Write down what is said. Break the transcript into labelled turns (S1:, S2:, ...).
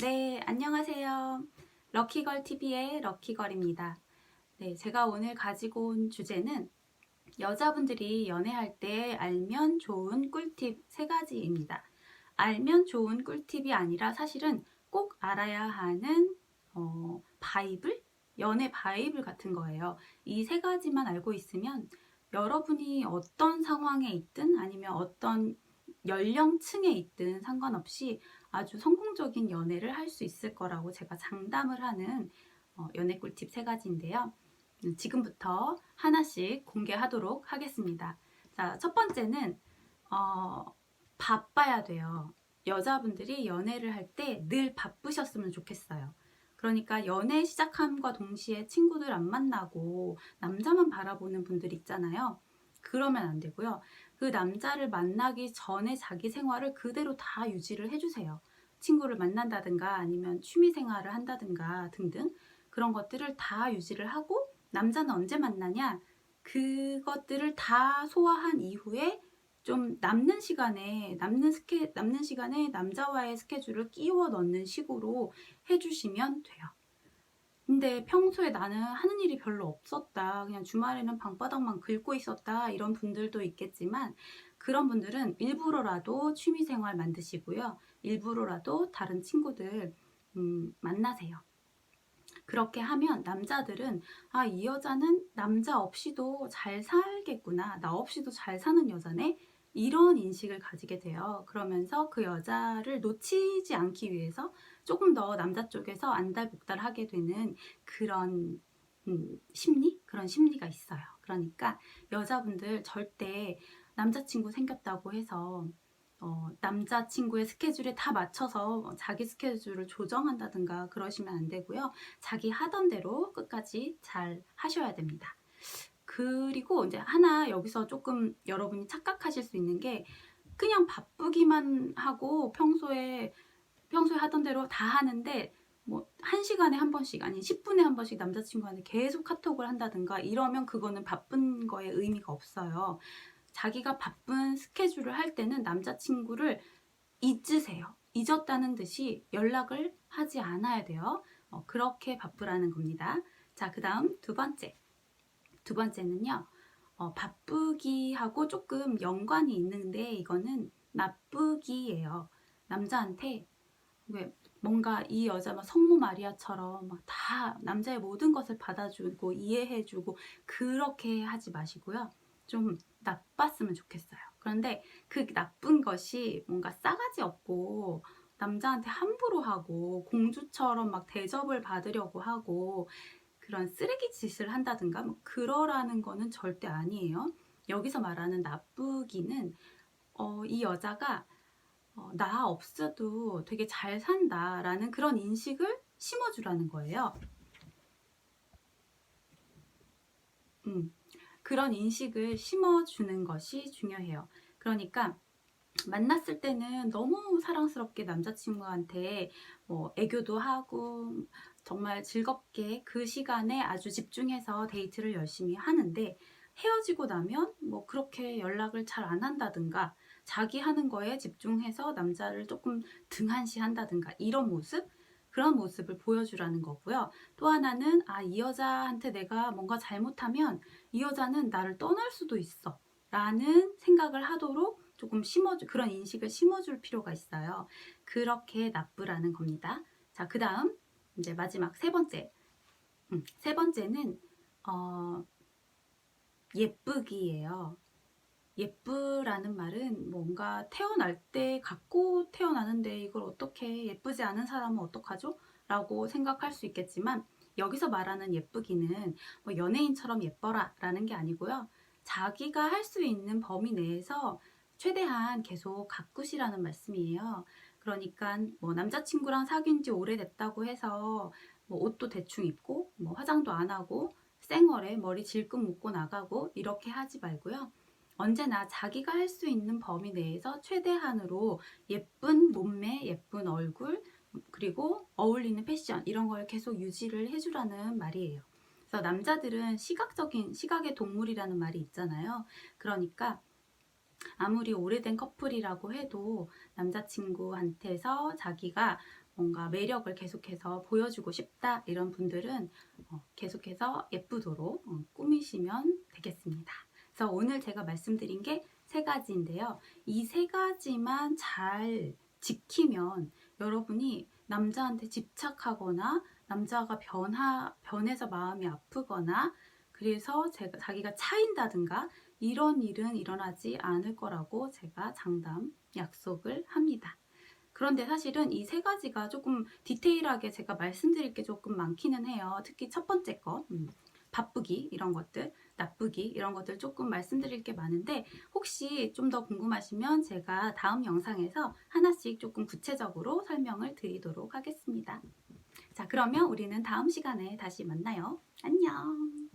S1: 네, 안녕하세요. 럭키걸 TV의 럭키걸입니다. 네, 제가 오늘 가지고 온 주제는 여자분들이 연애할 때 알면 좋은 꿀팁 세 가지입니다. 알면 좋은 꿀팁이 아니라 사실은 꼭 알아야 하는 어, 바이블? 연애 바이블 같은 거예요. 이 세 가지만 알고 있으면 여러분이 어떤 상황에 있든 아니면 어떤 연령층에 있든 상관없이 아주 성공적인 연애를 할 수 있을 거라고 제가 장담을 하는 어, 연애 꿀팁 세 가지인데요. 음, 지금부터 하나씩 공개하도록 하겠습니다. 자, 첫 번째는 어, 바빠야 돼요. 여자분들이 연애를 할 때 늘 바쁘셨으면 좋겠어요. 그러니까 연애 시작함과 동시에 친구들 안 만나고 남자만 바라보는 분들 있잖아요. 그러면 안 되고요. 그 남자를 만나기 전에 자기 생활을 그대로 다 유지를 해주세요. 친구를 만난다든가 아니면 취미 생활을 한다든가 등등 그런 것들을 다 유지를 하고 남자는 언제 만나냐 그것들을 다 소화한 이후에 좀 남는 시간에 남는 스케 남는 시간에 남자와의 스케줄을 끼워 넣는 식으로 해주시면 돼요. 근데 평소에 나는 하는 일이 별로 없었다. 그냥 주말에는 방바닥만 긁고 있었다. 이런 분들도 있겠지만 그런 분들은 일부러라도 취미 생활 만드시고요. 일부러라도 다른 친구들 음, 만나세요. 그렇게 하면 남자들은 아, 이 여자는 남자 없이도 잘 살겠구나. 나 없이도 잘 사는 여자네. 이런 인식을 가지게 돼요. 그러면서 그 여자를 놓치지 않기 위해서 조금 더 남자 쪽에서 안달복달 하게 되는 그런 음, 심리? 그런 심리가 있어요. 그러니까 여자분들 절대 남자친구 생겼다고 해서 어, 남자친구의 스케줄에 다 맞춰서 자기 스케줄을 조정한다든가 그러시면 안 되고요. 자기 하던 대로 끝까지 잘 하셔야 됩니다. 그리고 이제 하나 여기서 조금 여러분이 착각하실 수 있는 게 그냥 바쁘기만 하고 평소에 평소에 하던 대로 다 하는데 뭐한 시간에 한 번씩 아니 10분에 한 번씩 남자친구한테 계속 카톡을 한다든가 이러면 그거는 바쁜 거에 의미가 없어요. 자기가 바쁜 스케줄을 할 때는 남자친구를 잊으세요. 잊었다는 듯이 연락을 하지 않아야 돼요. 어, 그렇게 바쁘라는 겁니다. 자, 그 다음 두 번째. 두 번째는요, 어, 바쁘기하고 조금 연관이 있는데 이거는 나쁘기예요. 남자한테 왜 뭔가 이 여자 막 성모 마리아처럼 막 다 남자의 모든 것을 받아주고 이해해주고 그렇게 하지 마시고요. 좀 나빴으면 좋겠어요. 그런데 그 나쁜 것이 뭔가 싸가지 없고 남자한테 함부로 하고 공주처럼 막 대접을 받으려고 하고 그런 쓰레기 짓을 한다든가 뭐 그러라는 거는 절대 아니에요. 여기서 말하는 나쁘기는 어, 이 여자가 어, 나 없어도 되게 잘 산다라는 그런 인식을 심어주라는 거예요. 음, 그런 인식을 심어주는 것이 중요해요. 그러니까 만났을 때는 너무 사랑스럽게 남자친구한테 뭐 애교도 하고 정말 즐겁게 그 시간에 아주 집중해서 데이트를 열심히 하는데 헤어지고 나면 뭐 그렇게 연락을 잘 안 한다든가 자기 하는 거에 집중해서 남자를 조금 등한시 한다든가 이런 모습 그런 모습을 보여주라는 거고요. 또 하나는 아 이 여자한테 내가 뭔가 잘못하면 이 여자는 나를 떠날 수도 있어 라는 생각을 하도록 조금 심어주 그런 인식을 심어줄 필요가 있어요. 그렇게 나쁘라는 겁니다. 자, 그 다음 이제 마지막 세 번째. 음, 세 번째는 어, 예쁘기예요. 예쁘라는 말은 뭔가 태어날 때 갖고 태어나는데 이걸 어떻게 예쁘지 않은 사람은 어떡하죠? 라고 생각할 수 있겠지만 여기서 말하는 예쁘기는 뭐 연예인처럼 예뻐라 라는 게 아니고요. 자기가 할 수 있는 범위 내에서 최대한 계속 가꾸시라는 말씀이에요. 그러니까 뭐 남자친구랑 사귄 지 오래됐다고 해서 뭐 옷도 대충 입고 뭐 화장도 안 하고 쌩얼에 머리 질끈 묶고 나가고 이렇게 하지 말고요. 언제나 자기가 할 수 있는 범위 내에서 최대한으로 예쁜 몸매, 예쁜 얼굴, 그리고 어울리는 패션 이런 걸 계속 유지를 해주라는 말이에요. 그래서 남자들은 시각적인 시각의 동물이라는 말이 있잖아요. 그러니까 아무리 오래된 커플이라고 해도 남자친구한테서 자기가 뭔가 매력을 계속해서 보여주고 싶다 이런 분들은 어, 계속해서 예쁘도록 어, 꾸미시면 되겠습니다. 그래서 오늘 제가 말씀드린 게 세 가지인데요. 이 세 가지만 잘 지키면 여러분이 남자한테 집착하거나 남자가 변하, 변해서 마음이 아프거나 그래서 제가, 자기가 차인다든가 이런 일은 일어나지 않을 거라고 제가 장담 약속을 합니다. 그런데 사실은 이 세 가지가 조금 디테일하게 제가 말씀드릴 게 조금 많기는 해요. 특히 첫 번째 거, 음, 바쁘기 이런 것들, 나쁘기 이런 것들 조금 말씀드릴 게 많은데 혹시 좀 더 궁금하시면 제가 다음 영상에서 하나씩 조금 구체적으로 설명을 드리도록 하겠습니다. 자, 그러면 우리는 다음 시간에 다시 만나요. 안녕!